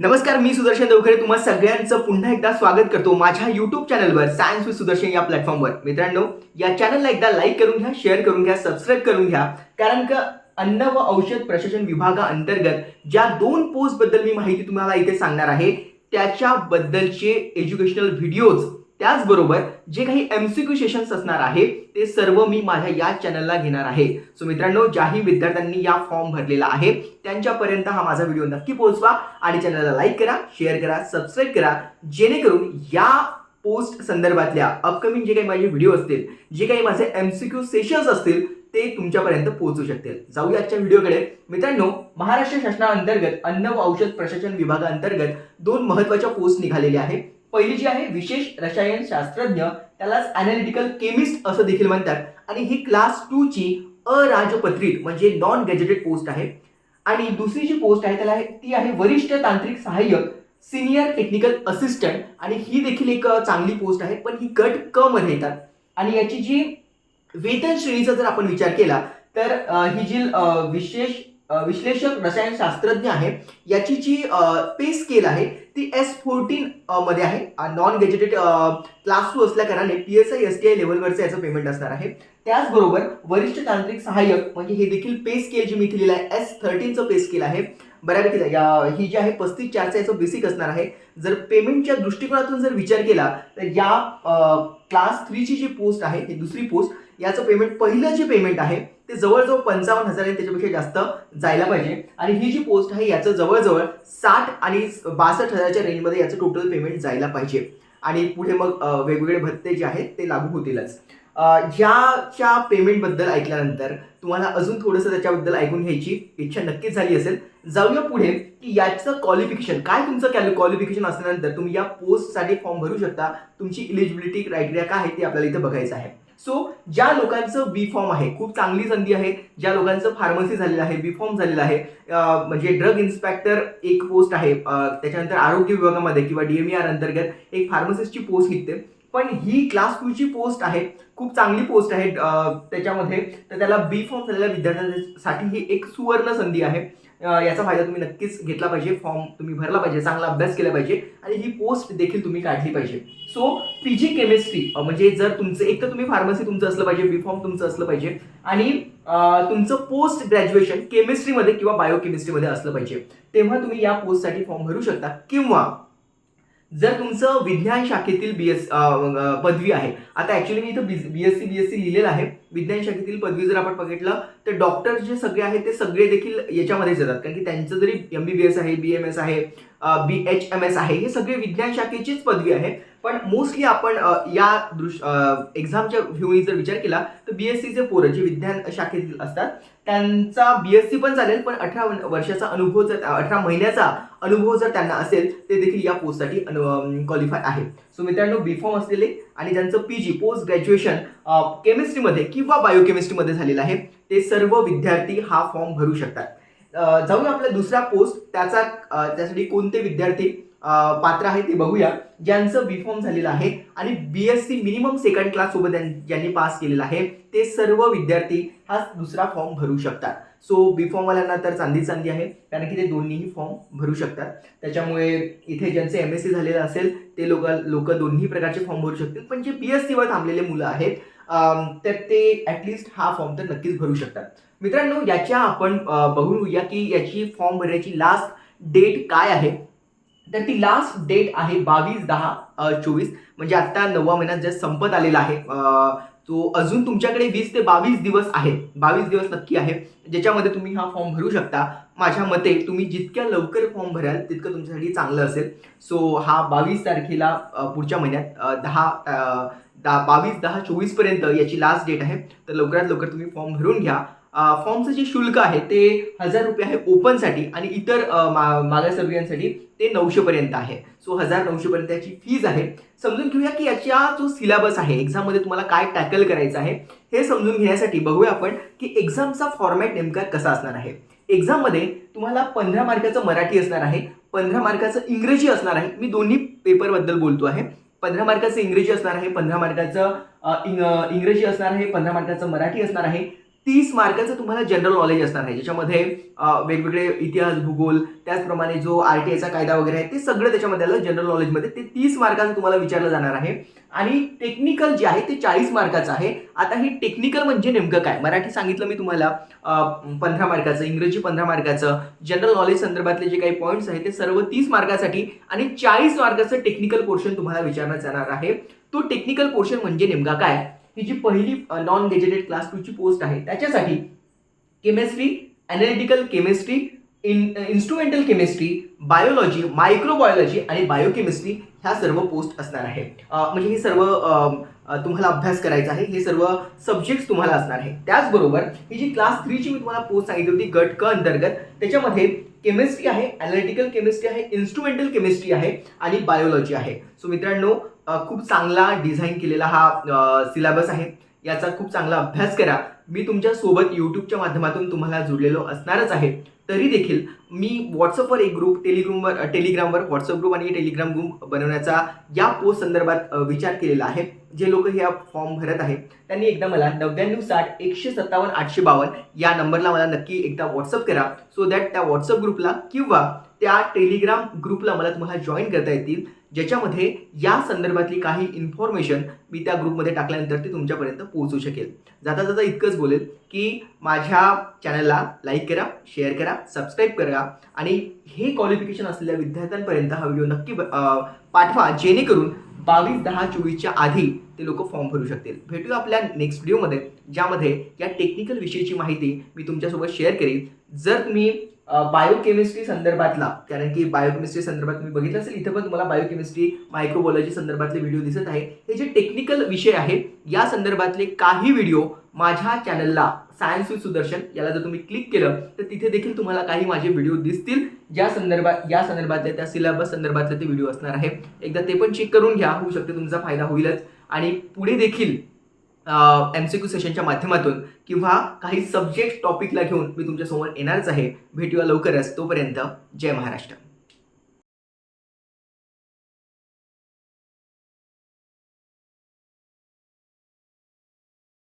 नमस्कार मी सुदर्शन देवखरे. तुम्हा सगळ्यांचं पुन्हा एकदा स्वागत करतो माझ्या युट्यूब चॅनलवर सायन्स विथ सुदर्शन या प्लॅटफॉर्मवर मित्रांनो या चॅनलला एकदा लाईक करून घ्या शेअर करून घ्या सबस्क्राईब करून घ्या. कारण का अन्न व औषध प्रशासन विभागाअंतर्गत ज्या दोन पोस्टबद्दल मी माहिती तुम्हाला इथे सांगणार आहे त्याच्याबद्दलचे एज्युकेशनल व्हिडिओज त्याचबरोबर जे काही एम सी क्यू सेशन्स असणार आहे ते सर्व मी माझ्या या चॅनलला घेणार आहे. सो मित्रांनो ज्याही विद्यार्थ्यांनी या फॉर्म भरलेला आहे त्यांच्यापर्यंत हा माझा व्हिडिओ नक्की पोहोचवा आणि चॅनलला लाईक करा शेअर करा सबस्क्राईब करा जेणेकरून या पोस्ट संदर्भातल्या अपकमिंग जे काही माझे व्हिडिओ असतील जे काही माझे एम सी क्यू सेशन्स असतील ते तुमच्यापर्यंत पोहोचू शकतील. जाऊया आजच्या व्हिडिओकडे मित्रांनो महाराष्ट्र शासनाअंतर्गत अन्न व औषध प्रशासन विभागाअंतर्गत दोन महत्त्वाच्या पोस्ट निघालेल्या आहेत. पहिली जी आहे विशेष रसायन शास्त्रज्ञ त्यालाच अनालिटिकल केमिस्ट असं देखील म्हणतात. आणि ही क्लास टूची अराजपत्रित म्हणजे नॉन गॅजेटेड पोस्ट आहे. आणि दुसरी जी पोस्ट आहे त्याला आहे ती आहे वरिष्ठ तांत्रिक सहाय्यक सिनियर टेक्निकल असिस्टंट आणि ही देखील एक चांगली पोस्ट आहे पण ही गट क मध्ये येतात. आणि याची जी वेतन श्रेणीचा जर आपण विचार केला तर ही जी विशेष विश्लेषक रसायनशास्त्रज्ञ आहे याची जी पे स्केल आहे ती एस फोर्टीन मध्ये आहे. नॉन गेजेटेड क्लास टू असल्या कारणाने P S I S T I लेवलवरचं याचं पेमेंट असणार आहे. त्याचबरोबर वरिष्ठ तांत्रिक सहाय्यक म्हणजे हे देखील पे स्केल जी मी केलेलं आहे एस थर्टीनचं पे स्केल आहे. बऱ्यापैकी या ही जी आहे पस्तीस चारचं याचं बेसिक असणार आहे. जर पेमेंटच्या दृष्टिकोनातून जर विचार केला तर या क्लास थ्रीची जी पोस्ट आहे ही दुसरी पोस्ट याचं पेमेंट पहिलं जे पेमेंट आहे ते जवळजवळ पंचावन्न हजार आहे त्याच्यापेक्षा जास्त जायला पाहिजे. आणि ही जी पोस्ट आहे याचं जवळजवळ साठ आणि बासष्ट हजारच्या रेंजमध्ये याचं टोटल पेमेंट जायला पाहिजे. आणि पुढे मग वेगवेगळे भत्ते जे आहेत ते लागू होतीलच. अ, ह्याच्या पेमेंटबद्दल ऐकल्यानंतर तुम्हाला अजून थोडंसं त्याच्याबद्दल ऐकून घ्यायची इच्छा नक्कीच झाली असेल. जाऊया पुढे की याचं क्वालिफिकेशन काय तुमचं क्वालिफिकेशन असल्यानंतर तुम्ही या पोस्टसाठी फॉर्म भरू शकता. तुमची इलिजिबिलिटी क्रायटेरिया काय आहे ते आपल्याला इथं बघायचं आहे. सो ज्या लोकांचं बी फॉर्म आहे खूप चांगली संधी आहे ज्या लोकांचं फार्मसी झालेलं आहे बी फॉर्म झालेलं आहे म्हणजे ड्रग इन्स्पेक्टर एक पोस्ट आहे त्याच्यानंतर आरोग्य विभागामध्ये किंवा डी एम आर अंतर्गत एक फार्मसिस्टची पोस्ट निघते. पण ही क्लास टूची पोस्ट आहे खूप चांगली पोस्ट आहे त्याच्यामध्ये. तर त्याला बी फॉर्म झालेल्या विद्यार्थ्यांसाठी ही एक सुवर्ण संधी आहे. याचा फायदा तुम्ही नक्कीच घेतला पाहिजे. फॉर्म तुम्ही भरला पाहिजे. चांगला अभ्यास केला पाहिजे. आणि ही पोस्ट देखील तुम्ही काढली पाहिजे. सो पी जी केमिस्ट्री म्हणजे जर तुमचं एक तर तुम्ही फार्मसी तुमचं असलं पाहिजे बी फॉर्म तुमचं असलं पाहिजे. आणि तुमचं पोस्ट ग्रॅज्युएशन केमिस्ट्रीमध्ये किंवा बायोकेमिस्ट्रीमध्ये असलं पाहिजे. तेव्हा तुम्ही या पोस्टसाठी फॉर्म भरू शकता. किंवा जर तुमचं विज्ञान शाखेतील बी एस पदवी आहे. आता ॲक्च्युली मी इथं B S C B S C लिहिलेलं आहे. विज्ञान शाखेतील पदवी जर आपण बघितलं तर डॉक्टर जे सगळे आहेत ते सगळे देखील याच्यामध्येच येतात. कारण की त्यांचं जरी एम बी बी एस आहे बी एम एस आहे बी एच एम एस आहे हे सगळे विज्ञान शाखेचीच पदवी आहे. पण मोस्टली आपण या दृश एक्झामच्या व्ह्यूनी जर विचार केला तर बी एस सीचे पोरं जे विज्ञान शाखेतील असतात त्यांचा बी एस सी पण चालेल पण अठरा वर्षाचा अनुभव जर अठरा महिन्याचा अनुभव जर त्यांना असेल ते देखील या पोस्टसाठी अनु क्वालिफाय आहे सो मित्रांनो बी फॉर्म असलेले आणि ज्यांचं पी जी पोस्ट ग्रॅज्युएशन केमिस्ट्रीमध्ये किंवा बायोकेमिस्ट्रीमध्ये झालेलं आहे ते सर्व विद्यार्थी हा फॉर्म भरू शकतात. जाऊन जाऊया आपल्या दुसरा पोस्ट त्याचा त्यासाठी कोणते विद्यार्थी पात्र आहे ते बघूया. ज्यांचं बी फॉर्म झालेलं आहे आणि B S C minimum second class सोबत ज्यांनी पास केलेलं आहे ते सर्व विद्यार्थी हा दुसरा फॉर्म भरू शकतात. सो बी फॉर्मवाल्यांना तर चांदी चांदी आहे कारण की ते दोन्हीही फॉर्म भरू शकतात. त्याच्यामुळे इथे ज्यांचं एम एस सी झालेलं असेल ते लोक लोक दोन्ही प्रकारचे फॉर्म भरू शकतील. पण जे बी एस सीवर थांबलेले मुलं आहेत तर ते ॲटलिस्ट हा फॉर्म तर नक्कीच भरू शकतात. मित्रांनो याच्या आपण बघून घेऊया की याची फॉर्म भरण्याची लास्ट डेट काय आहे. तर ती लास्ट डेट आहे बावीस दहा चोवीस. म्हणजे आत्ता नववा महिन्यात जे संपत आलेला आहे. तो अजून तुमच्याकडे वीस ते बावीस दिवस आहेत बावीस दिवस नक्की आहे. ज्याच्यामध्ये तुम्ही हा फॉर्म भरू शकता. माझ्या मते तुम्ही जितक्या लवकर फॉर्म भराल तितकं तुमच्यासाठी चांगलं असेल. सो हा बावीस तारखेला पुढच्या महिन्यात दहा दहा बावीस दहा चोवीसपर्यंत याची लास्ट डेट आहे. तर लवकरात लवकर तुम्ही फॉर्म भरून घ्या. फॉर्मचं जे शुल्क आहे ते हजार रुपये आहे ओपनसाठी आणि इतर मा मागासवर्गीयांसाठी ते नऊशेपर्यंत आहे. सो हजार नऊशेपर्यंत याची फीज आहे. समजून घेऊया की याच्या जो सिलेबस आहे एक्झाममध्ये तुम्हाला काय टॅकल करायचं आहे हे समजून घेण्यासाठी बघूया आपण की एक्झामचा फॉर्मॅट नेमका कसा असणार आहे. एक्झाममध्ये तुम्हाला पंधरा मार्काचं मराठी असणार आहे पंधरा मार्काचं इंग्रजी असणार आहे. मी दोन्ही पेपरबद्दल बोलतो आहे. पंधरा मार्काचं इंग्रजी असणार आहे पंधरा मार्काचं इंग इंग्रजी असणार आहे पंधरा मार्काचं मराठी असणार आहे. तीस मार्काचं तुम्हाला जनरल नॉलेज असणार आहे. ज्याच्यामध्ये वेगवेगळे इतिहास भूगोल त्याचप्रमाणे जो आर टी आयचा कायदा वगैरे आहे ते सगळं त्याच्यामध्ये आलं जनरल नॉलेजमध्ये ते तीस मार्काचं तुम्हाला विचारलं जाणार आहे. आणि टेक्निकल जे आहे ते चाळीस मार्काचं आहे. आता हे टेक्निकल म्हणजे नेमकं काय? मराठी सांगितलं मी तुम्हाला पंधरा मार्काचं इंग्रजी पंधरा मार्काचं जनरल नॉलेज संदर्भातले जे काही पॉईंट्स आहेत ते सर्व तीस मार्कासाठी आणि चाळीस मार्काचं टेक्निकल पोर्शन तुम्हाला विचारण्यात जाणार आहे. तो टेक्निकल पोर्शन म्हणजे नेमका काय? ही जी पहिली नॉन गेजेटेड क्लास टूची पोस्ट आहे त्याच्यासाठी chemistry analytical chemistry in instrumental chemistry biology microbiology आणि बायोकेमिस्ट्री ह्या सर्व पोस्ट असणार आहे. म्हणजे हे सर्व तुम्हाला अभ्यास करायचा आहे हे सर्व सब्जेक्ट्स तुम्हाला असणार आहे. त्याचबरोबर ही जी क्लास थ्रीची मी तुम्हाला पोस्ट सांगितली होती गट क अंतर्गत त्याच्यामध्ये केमिस्ट्री आहे अनालिटिकल केमिस्ट्री आहे इन्स्ट्रुमेंटल केमिस्ट्री आहे आणि बायोलॉजी आहे. सो मित्रांनो खूप चांगला डिझाईन केलेला हा सिलेबस आहे. याचा खूप चांगला अभ्यास करा. मी तुमच्यासोबत यूट्यूबच्या माध्यमातून तुम्हाला जुळलेलो असणारच आहे. तरी देखील मी व्हॉट्सअपवर एक ग्रुप टेलिग्रुमवर टेलिग्रामवर व्हॉट्सअप ग्रुप आणि टेलिग्राम ग्रुप बनवण्याचा या पोस्ट संदर्भात विचार केलेला आहे. जे लोक हे फॉर्म भरत आहेत त्यांनी एकदा मला नव्याण्णव साठ एकशे सत्तावन्न आठशे बावन्न या नंबरला मला नक्की एकदा व्हॉट्सअप करा सो दॅट त्या व्हॉट्सअप ग्रुपला किंवा त्या टेलिग्राम ग्रुपला मला तुम्हाला जॉईन करता येतील. ज्याच्यामध्ये या संदर्भातली काही इन्फॉर्मेशन मी त्या ग्रुपमध्ये टाकल्यानंतर ती तुमच्यापर्यंत पोहोचू शकेल. जाता जाता इतकंच बोलेल की माझ्या चॅनलला लाईक करा शेअर करा सबस्क्राईब करा आणि हे क्वालिफिकेशन असलेल्या विद्यार्थ्यांपर्यंत हा व्हिडिओ नक्की पाठवा जेणेकरून बावीस दहा चोवीसच्या आधी ते लोक फॉर्म भरू शकतील. भेटूया आपल्या नेक्स्ट व्हिडिओमध्ये ज्यामध्ये या टेक्निकल विषयीची माहिती मी तुमच्यासोबत शेअर करेन. जर तुम्ही बायोकेमिस्ट्री संदर्भातला कारण की बायोकेमिस्ट्री संदर्भात तुम्ही बघितलं असेल इथं पण तुम्हाला बायोकेमिस्ट्री मायक्रोबॉलॉजी संदर्भातले व्हिडिओ दिसत आहे हे जे टेक्निकल विषय आहे या संदर्भातले काही व्हिडिओ माझ्या चॅनलला सायन्स विथ सुदर्शन याला जर तुम्ही क्लिक केलं तर तिथे देखील तुम्हाला काही माझे व्हिडिओ दिसतील. ज्या संदर्भात या संदर्भातले त्या सिलेबस संदर्भातले ते व्हिडिओ असणार आहे. एकदा ते पण चेक करून घ्या होऊ शकते तुमचा फायदा होईलच. आणि पुढे देखील एम सी क्यू सेशनच्या माध्यमातून किंवा काही सब्जेक्ट टॉपिकला घेऊन मी तुमच्यासमोर येणारच आहे. भेटूया लवकरच. तोपर्यंत जय महाराष्ट्र.